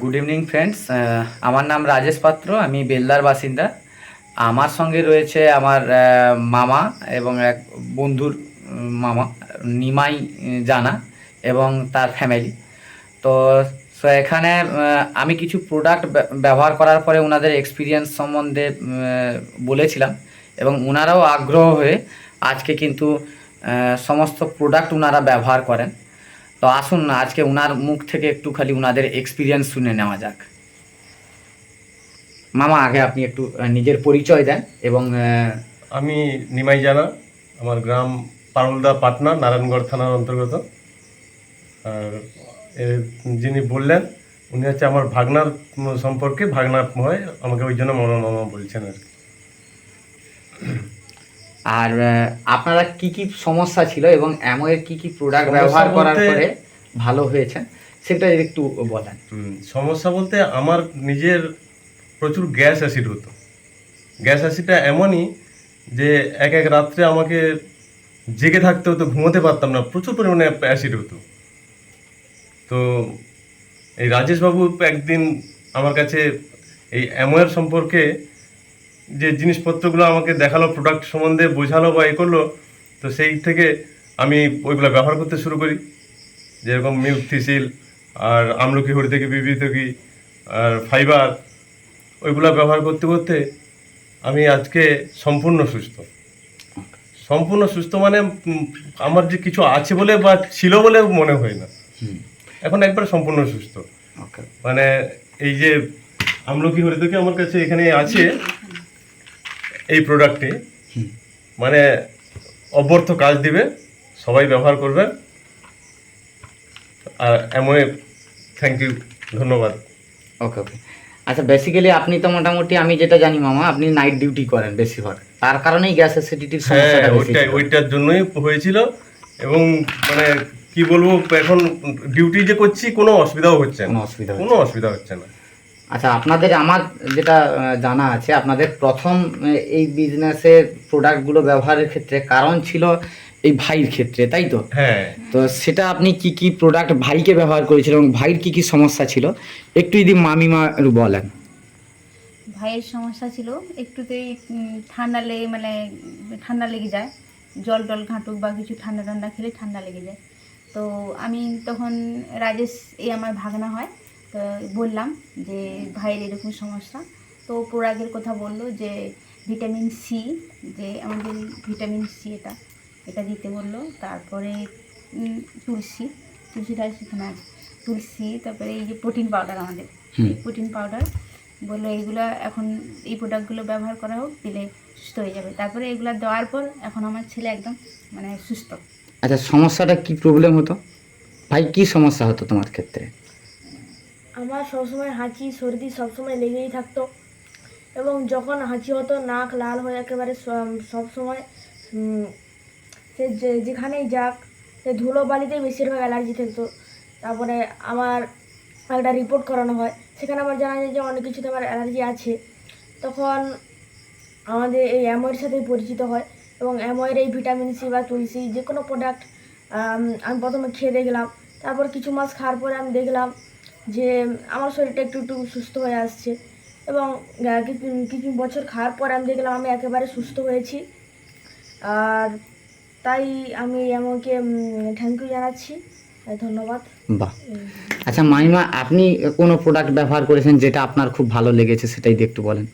Good evening friends আমার নাম রাজেশ পাত্র, আমি বেলদার বাসিন্দা। আমার সঙ্গে রয়েছে আমার মামা এবং এক বন্ধুর মামা, নিমাই জানা এবং তার ফ্যামিলি তো সো এখানে আমি কিছু প্রোডাক্ট ব্যবহার করার পরে ওনাদের এক্সপিরিয়েন্স সম্বন্ধে বলেছিলাম এবং ওনারাও আগ্রহ হয়ে আজকে কিন্তু সমস্ত প্রোডাক্ট ওনারা ব্যবহার করেন। তো আসুন না, আজকে উনার মুখ থেকে একটু খালি উনাদের এক্সপিরিয়েন্স শুনে নেওয়া যাক। মামা, আগে আপনি একটু নিজের পরিচয় দেন এবং আমি নিমাই জানা, আমার গ্রাম পারুলদা, পাটনা, নারায়ণগড় থানার অন্তর্গত। আর যিনি বললেন, উনি হচ্ছে আমার ভাগনার সম্পর্কে ভাগনা হয়, আমাকে ওই জন্য মামা মামা বলছেন আর কি। আর আপনারা কি কি সমস্যা ছিল এবং অ্যামোয়ের কি কি প্রোডাক্ট ব্যবহার করার পরে ভালো হয়েছে সেটা একটু বলেন। সমস্যা বলতে আমার নিজের প্রচুর গ্যাস অ্যাসিড হতো। গ্যাস অ্যাসিডটা এমনই যে এক এক রাত্রে আমাকে জেগে থাকতে হতো ঘুমোতে পারতাম না প্রচুর পরিমাণে অ্যাসিড হতো। তো এই রাজেশবাবু একদিন আমার কাছে এই অ্যামোয়ার সম্পর্কে যে জিনিসপত্রগুলো আমাকে দেখাল প্রোডাক্ট সম্বন্ধে বোঝালো বা এ করল তো সেই থেকে আমি ওইগুলো ব্যবহার করতে শুরু করি। যেরকম মিউথিসিল আর আমলকি হরিতকি বিবিতকি আর ফাইবার ওইগুলো ব্যবহার করতে করতে আমি আজকে সম্পূর্ণ সুস্থ। সম্পূর্ণ সুস্থ মানে আমার যে কিছু আছে বলে বা ছিল বলে মনে হয় না। এখন একবার সম্পূর্ণ সুস্থ। মানে এই যে আমলকি হরিতকি আমার কাছে এখানে আছে এই প্রোডাক্টটি মানে অব্যর্থ কাজ দিবে সবাই ব্যবহার করবেন আর এমওয়ে থ্যাংক ইউ ধন্যবাদ। ওকে ওকে আচ্ছা বেসিক্যালি আপনি তো মোটামুটি আমি যেটা জানি মামা আপনি নাইট ডিউটি করেন বেশিরভাগ। তার কারণেই গ্যাস অ্যাসিডিটির হ্যাঁ সমস্যাটা ওইটাই ওইটার জন্যই হয়েছিল। এবং মানে কি বলব এখন ডিউটি যে করছি কোনো অসুবিধাও হচ্ছে কোনো না অসুবিধা কোনো অসুবিধা হচ্ছে না। আচ্ছা আপনাদের আমার যেটা জানা আছে আপনাদের প্রথম এই বিজনেসের প্রোডাক্টগুলো ব্যবহারের ক্ষেত্রে কারণ ছিল এই ভাইয়ের ক্ষেত্রে তাই তো? হ্যাঁ। তো সেটা আপনি কি কি প্রোডাক্ট ভাইকে ব্যবহার করেছিলেন এবং ভাইয়ের কি কি সমস্যা ছিল? একটু যদি মামিমা বলেন। ভাইয়ের সমস্যা ছিল একটুতেই ঠান্ডা লেগে মানে ঠান্ডা লেগে যায়। জল টল ঘাঁটুক বা কিছু ঠান্ডা ঠান্ডা খেলে ঠান্ডা লেগে যায়। তো আমি তখন রাজেশ এই আমার ভাগনা হয়। তো বললাম যে ভাইয়ের এরকম সমস্যা। তো প্রোডাক্টের কথা বলল যে ভিটামিন সি যে আমাদের ভিটামিন সি এটা এটা দিতে বলল। তারপরে তুলসী তুলসীটা সেখানে আছে। তুলসী তারপরে এই যে প্রোটিন পাউডার আমাদের। প্রোটিন পাউডার বলল এইগুলো এখন এই প্রোডাক্টগুলো ব্যবহার করা হোক দিলে সুস্থ হয়ে যাবে। তারপরে এগুলো দেওয়ার পর এখন আমার ছেলে একদম মানে সুস্থ। আচ্ছা সমস্যাটা কি প্রবলেম হতো? ভাই কি সমস্যা হতো তোমার ক্ষেত্রে? আমার সবসময় হাঁচি, সর্দি সবসময় লেগেই থাকতো। এবং যখন হাঁচি হতো, নাক লাল হয়ে একেবারে সবসময় সে যেখানেই যাক, সে ধুলো বালিতেই বেশিরভাগ অ্যালার্জি থাকতো। তারপরে আমার একটা রিপোর্ট করানো হয়, সেখানে আমার জানা যায় যে অনেক কিছুতে আমার অ্যালার্জি আছে। তখন আমাদের এই অ্যাময়ের সাথে পরিচিত হয় এবং অ্যাময়ের এই ভিটামিন সি বা তুলসি যে কোনো প্রোডাক্ট আমি প্রথমে খেয়ে দেখলাম। তারপর কিছু মাস খাওয়ার পরে আমি দেখলাম যে আমার শরীরটা একটু একটু সুস্থ হয়ে আসছে। এবং কিছু- কিছু বছর খাওয়ার পর আমি দেখলাম আমি একেবারে সুস্থ হয়েছি। আর তাই আমি আমাকে থ্যাংক ইউ জানাচ্ছি। ধন্যবাদ। বাহ। আচ্ছা মাইমা আপনি কোনো প্রোডাক্ট ব্যবহার করেছেন যেটা আপনার খুব ভালো লেগেছে সেটাই একটু বলেন?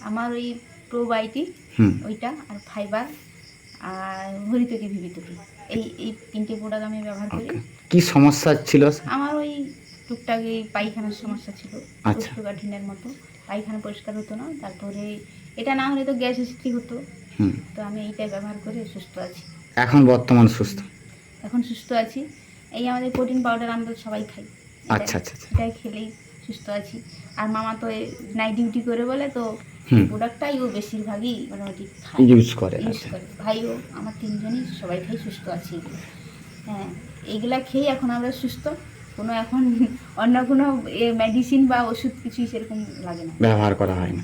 আমার ওই প্রোবায়োটিক হুম। ওইটা আর ফাইবার আর হরিতকি ভিভিতকি। এই এই তিনটে প্রোডাক্ট আমি ব্যবহার করি। কি সমস্যা ছিল? আমার টুকটাক এই পায়খানার সমস্যা ছিল আচ্ছা। কোষ্ঠকাঠিন্যের মতো। পায়খানা পরিষ্কার হতো না তারপরে এটা না হলে তো গ্যাস অ্যাসিডি হতো। তো আমি এইটাই ব্যবহার করে সুস্থ আছি। এখন বর্তমান সুস্থ? এখন সুস্থ আছি। এই আমাদের প্রোটিন পাউডার আমরা সবাই খাই আচ্ছা, আচ্ছা, আচ্ছা। এটাই খেলেই সুস্থ আছি। আর মামা তো নাইট ডিউটি করে বলে তো প্রোডাক্টটাই ও বেশিরভাগই মোটামুটি ইউজ করে ইউজ আচ্ছা। করে। ভাইও আমার তিনজনই সবাই খাই সুস্থ আছি। হ্যাঁ এইগুলা খেয়ে এখন আমরা সুস্থ। কোনো এখন অন্য কোনো মেডিসিন বা ওষুধ কিছুই সেরকম লাগে না। ব্যবহার করা হয় না।